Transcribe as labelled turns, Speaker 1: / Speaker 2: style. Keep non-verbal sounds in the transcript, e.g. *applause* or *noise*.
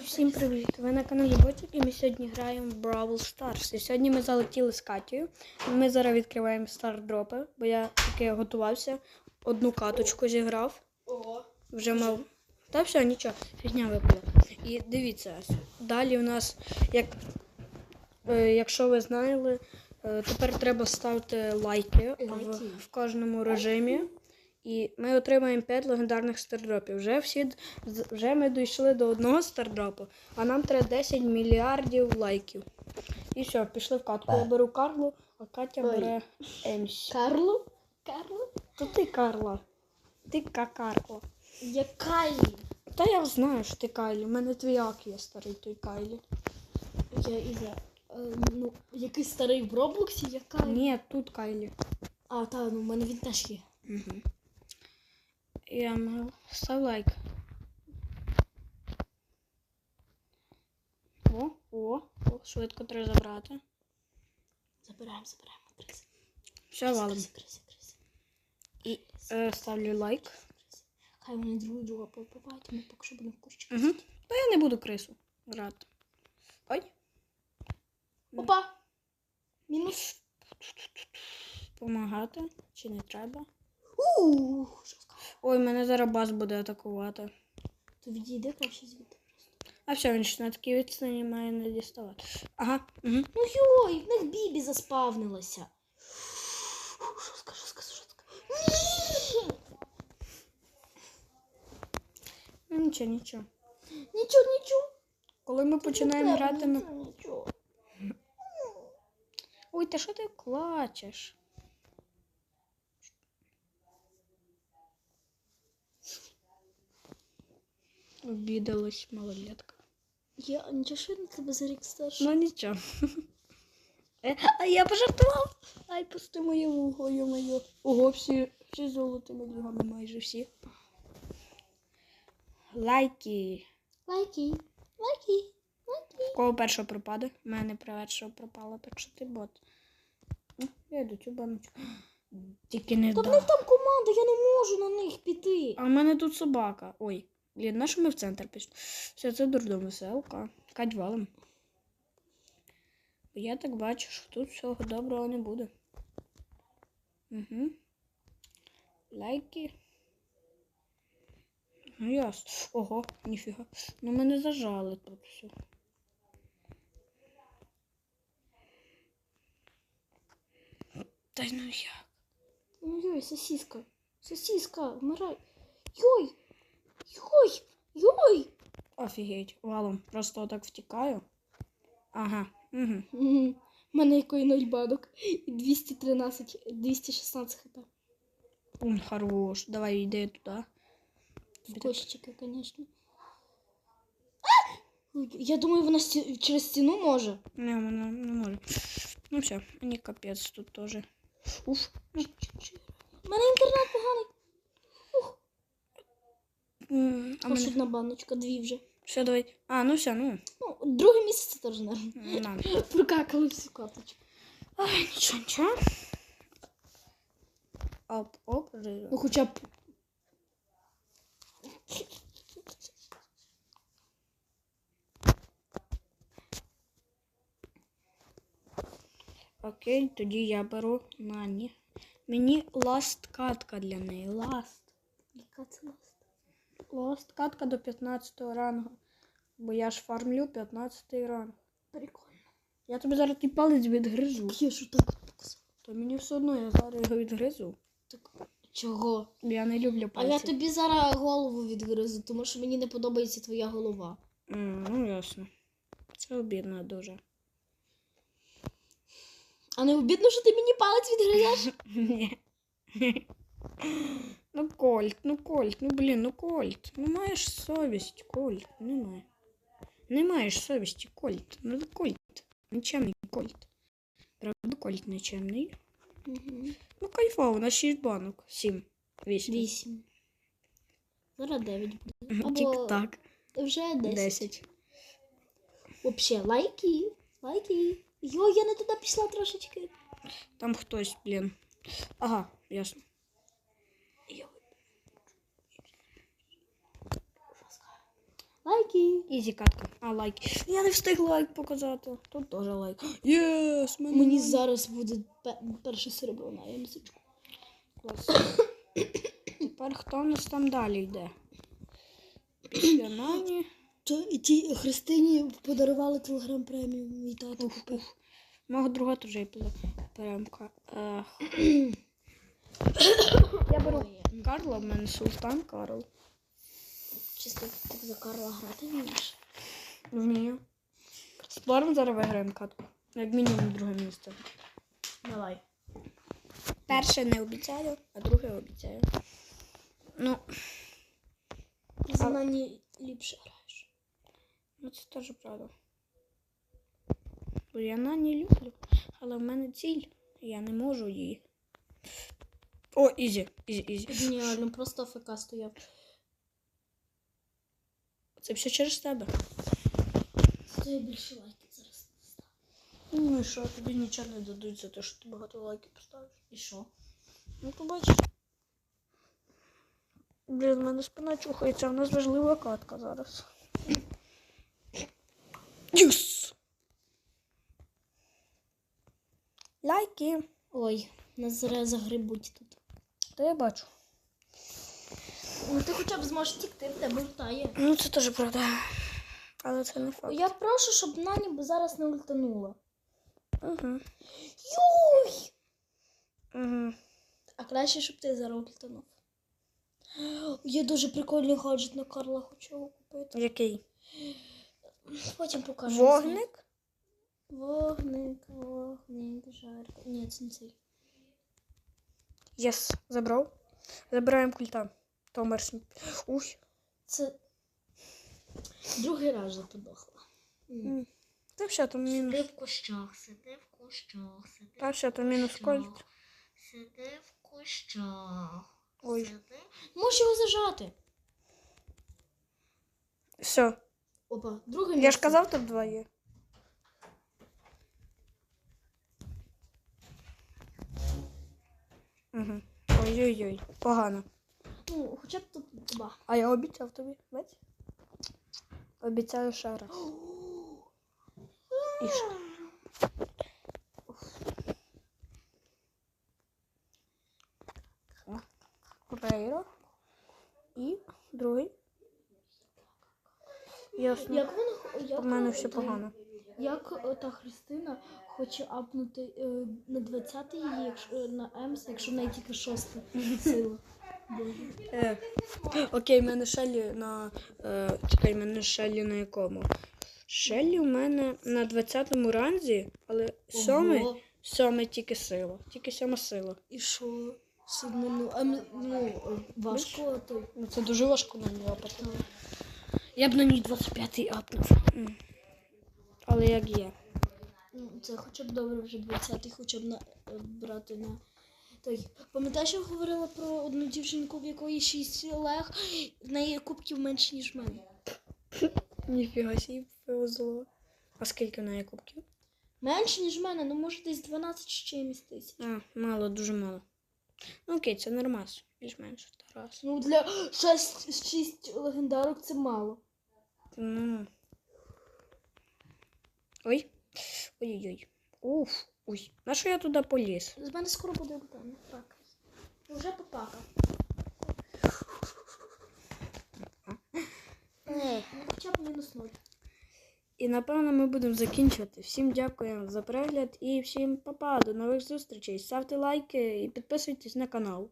Speaker 1: Всім привіт! Ви на каналі Ботик і ми сьогодні граємо в Brawl Stars. І сьогодні ми залетіли з Катєю. Ми зараз відкриваємо стардропи, бо я таки готувався. Одну каточку зіграв.
Speaker 2: Ого.
Speaker 1: Вже мав. Та все, нічого, фігня випала. І дивіться, далі у нас, як, е, якщо ви знали, е, тепер треба ставити лайки в,
Speaker 2: Лайки.
Speaker 1: в кожному режимі. І ми отримаємо 5 легендарних стардропів. Вже всі вже ми дійшли до одного стардропу, а нам треба 10 мільярдів лайків. І все, пішли в катку. Я беру Карлу, а Катя
Speaker 2: Ой.
Speaker 1: бере Емсі.
Speaker 2: Карло? Карло?
Speaker 1: То ти Карла. Ти Какарла.
Speaker 2: Я Кайлі.
Speaker 1: Та я знаю, що ти Кайлі. У мене твій ак є старий той Кайлі.
Speaker 2: Я Іза. Е, ну, якийсь старий в Роблоксі, я Кайлі.
Speaker 1: Ні, тут Кайлі.
Speaker 2: А, та, ну в мене він теж є.
Speaker 1: Угу. Я мав. Став лайк. О, о, о, швидко треба забрати.
Speaker 2: Забираємо, забираємо. Крisi.
Speaker 1: Все, валим. І е, ставлю лайк.
Speaker 2: Хай вони друг друга побивають, ми поки що будемо кущі.
Speaker 1: Угу. Та я не буду крису грати. Ой,
Speaker 2: Опа! Мінус.
Speaker 1: помагати. Чи не треба?
Speaker 2: Ух, жорстко.
Speaker 1: Ой, мене зараз бас буде атакувати.
Speaker 2: То відійди краще звідти.
Speaker 1: А все, він ж на такій відстані має не діставати. Ага. Угу.
Speaker 2: Ну йой, в них Бібі заспавнилася. Жорстко, жорстко, жорстко. Ні!
Speaker 1: Ну нічого, нічого.
Speaker 2: Нічого, нічого.
Speaker 1: Коли ми починаємо грати
Speaker 2: нічого.
Speaker 1: Ой, та що ти плачеш? Обідалась малолетка.
Speaker 2: Я нічого на тебе за рік старше.
Speaker 1: Ну нічого. *laughs* Е, А я пожартував. Ай, пусти моє вухо, йо-моє. Ого, всі, всі золотими лігами майже всі. Лайки.
Speaker 2: Лайки, лайки, лайки.
Speaker 1: В Кого першого пропаде? У мене першого пропало, так що ти бот. Ну, Я йду цю баночку. Тільки не
Speaker 2: Та в них там команда, я не можу на них піти.
Speaker 1: А в мене тут собака. Ой, блін, на що ми в центр пішли? Все, це дурдом веселка. Кать валом. Бо я так бачу, що тут всього доброго не буде. Угу. Лайки. Ну ясно. Ого, ніфіга. Ну мене зажали тут все. Та ну як?
Speaker 2: Ну йой, сосиска. Сосиска, вмирай. Йой. Йой. Йой.
Speaker 1: Офігеть, валом. Просто так втікаю. Ага. Угу.
Speaker 2: Мгм. У мене якої 0 банок. І 213, 216 хп.
Speaker 1: Ум, хорош. Давай йди туди.
Speaker 2: В кошечки, звісно. Я думаю, вона сті- через стіну може.
Speaker 1: Не, вона не може. Ну все, мені капець тут теж. Уф. Ну,
Speaker 2: У мене інтернет поганий.
Speaker 1: М, а
Speaker 2: Ось
Speaker 1: мене...
Speaker 2: одна баночка, дві вже.
Speaker 1: Все, давай. А, ну все, ну.
Speaker 2: Ну, друге місце теж не.
Speaker 1: На.
Speaker 2: Прокакали всю карточку.
Speaker 1: Ай, нічого, нічого. Оп, оп,
Speaker 2: Ну, хоча б.
Speaker 1: Окей, тоді я беру Нані. Мені ласт катка для неї. Ласт.
Speaker 2: Яка це ласт?
Speaker 1: Ласт катка до 15 рангу. Бо я ж фармлю 15 ранг.
Speaker 2: Прикольно.
Speaker 1: Я тобі зараз ти палець відгризу.
Speaker 2: Я ж так от показав.
Speaker 1: То мені все одно я зараз його відгризу.
Speaker 2: Так. Чого?
Speaker 1: Я не люблю
Speaker 2: А я тобі зараз голову відгризу, тому що мені не подобається твоя голова.
Speaker 1: М, ну ясно. Це обідно дуже.
Speaker 2: А не обідно, що ти мені палець відгризеш? *laughs*
Speaker 1: Ні. Ну, Кольт, ну Кольт, ну блін, ну Кольт. Ну маєш совість, Кольт. Немає. Не маєш совісті, Кольт. Ну Кольт. Нічемний Кольт. Правда, Кольт нічемний.
Speaker 2: Угу.
Speaker 1: Ну кайфово, на 6 банок. 7. 8.
Speaker 2: Вісім. Зараз дев'ять буде. Або
Speaker 1: Тік-так.
Speaker 2: вже десять.
Speaker 1: 10.
Speaker 2: Вообще, лайки. Лайки. Йо, я не туди пішла трошечки.
Speaker 1: Там хтось, блін. Ага, ясно.
Speaker 2: Лайки.
Speaker 1: Ізі катка. А, лайк. Я не встиг лайк показати. Тут теж лайк. Єс! мене
Speaker 2: Мені зараз буде перше серебро на місячку.
Speaker 1: Клас. Тепер хто в нас там далі йде? Після Нані.
Speaker 2: То і ті Христині подарували телеграм премію. Мій тато купив.
Speaker 1: Мого друга теж є перемка. Я беру Карла, в мене султан Карл.
Speaker 2: Чисто так за Карла грати вмієш.
Speaker 1: Вмію. Спорим зараз виграємо катку. Як мінімум друге місце.
Speaker 2: Давай.
Speaker 1: Перше не обіцяю, а друге обіцяю. Ну,
Speaker 2: Ти за Нані ліпше граєш.
Speaker 1: ну це теж правда. Бо я на не люблю, але в мене ціль. Я не можу її. О, ізі, ізі, ізі.
Speaker 2: Геніально, просто АФК стояв.
Speaker 1: Це все через тебе.
Speaker 2: Це більше лайків зараз не став.
Speaker 1: Ну і що, тобі нічого не дадуть за те, що ти багато лайків поставиш.
Speaker 2: І що?
Speaker 1: Ну, побачиш. Блін, в мене спина чухається, в нас важлива катка зараз. Юс! Лайки.
Speaker 2: Ой, нас зараз загребуть тут.
Speaker 1: Та я бачу.
Speaker 2: Ну ти хоча б зможеш тікти, в тебе лутає.
Speaker 1: Ну, це теж правда. Але це не факт.
Speaker 2: Я прошу, щоб Нані б зараз не ультанула.
Speaker 1: Угу.
Speaker 2: Йой!
Speaker 1: Угу.
Speaker 2: А краще, щоб ти зараз ультанув. Є дуже прикольний гаджет на Карла, хочу його купити.
Speaker 1: Який?
Speaker 2: Потім покажу.
Speaker 1: Вогник?
Speaker 2: Вогник, вогник, жарко. Ні, це не цей.
Speaker 1: Єс, забрав. Забираємо культа. Томерс. Уй.
Speaker 2: Це другий раз вже подохла.
Speaker 1: М. Та все, там мінус.
Speaker 2: Сиди в кущах, сиди в кущах, сиди
Speaker 1: Та все, там мінус кольт.
Speaker 2: Сиди в кущах.
Speaker 1: Ой.
Speaker 2: Сиди. Можеш його зажати.
Speaker 1: Все.
Speaker 2: Опа, друге
Speaker 1: Я ж казав, тут два є. Угу. Ой-ой-ой, погано.
Speaker 2: Ну, хоча б тут два.
Speaker 1: А я обіцяв тобі, бач? Обіцяю ще раз. І ще. Рейро. І другий. Ясно.
Speaker 2: Як воно як
Speaker 1: У мене все погано.
Speaker 2: Як е, та Христина хоче апнути е, на 20 її, якщо на Емс, якщо в неї тільки шоста сила.
Speaker 1: Е, окей, в мене Шеллі на. Е, чекай, в мене Шеллі на якому? Шеллі у мене на 20-му ранзі, але сьомий, сьомий тільки сила. Тільки сьома сила.
Speaker 2: І що? Сильно, ну, ем, ну, е, важко то.
Speaker 1: Ну, це дуже важко на ній апати. Я б на ній 25-й апнув. Але як є.
Speaker 2: Ну, це хоча б добре вже 20-й, хоча б на, е, брати на. Той. Пам'ятаєш, я говорила про одну дівчинку, в якої 6 лег, в неї кубків менше, ніж в мене.
Speaker 1: Ніфіга сі повезло. А скільки в неї кубків?
Speaker 2: Менше, ніж в мене, ну може десь 12 з чимось тисяч.
Speaker 1: А, мало, дуже мало. Ну окей, це нормас. Більш-менш Тарас.
Speaker 2: Ну, для 6, 6 легендарок це мало.
Speaker 1: Ну. Ой. Ой-ой-ой. Уф. Ой. На що я туди поліз?
Speaker 2: З мене скоро буде там. Так. Вже попакав. Ну, хоча б мінус ноль.
Speaker 1: І напевно ми будемо закінчувати. Всім дякуємо за перегляд і всім па-па, До нових зустрічей. Ставте лайки і підписуйтесь на канал.